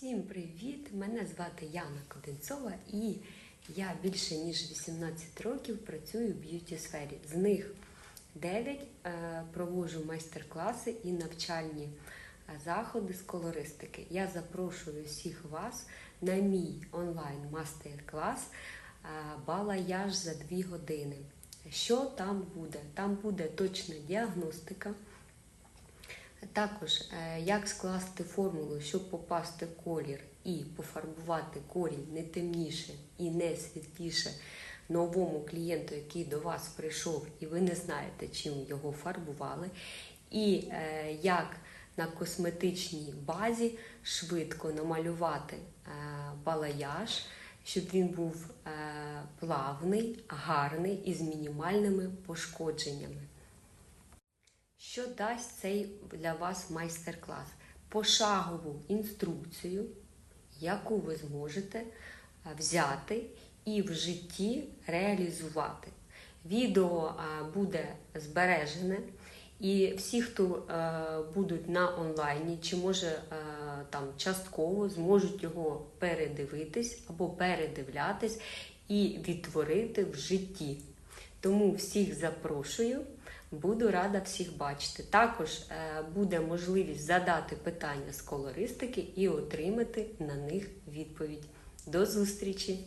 Всім привіт! Мене звати Яна Коденцова і я більше ніж 18 років працюю в б'юті сфері. З них 9 е, проводжу майстер-класи і навчальні е, заходи з колористики. Я запрошую всіх вас на мій онлайн мастер-клас е, Балаяж за 2 години. Що там буде? Там буде точна діагностика. Також е, як скласти формулу, щоб попасти колір і пофарбувати корінь не темніше і не світліше новому клієнту, який до вас прийшов, і ви не знаєте, чим його фарбували. І е, як на косметичній базі швидко намалювати е, балаяж, щоб він був плавний, гарний і з мінімальними пошкодженнями. Що дасть цей для вас майстер-клас? Пошагову інструкцію, яку ви зможете взяти і в житті реалізувати. Відео буде збережене, і всі, хто будуть на онлайні, чи може там частково зможуть його передивитись або передивлятись і відтворити в житті. Тому всіх запрошую. Буду рада всіх бачити. Також е, буде можливість задати питання з колористики і отримати на них відповідь. До зустрічі!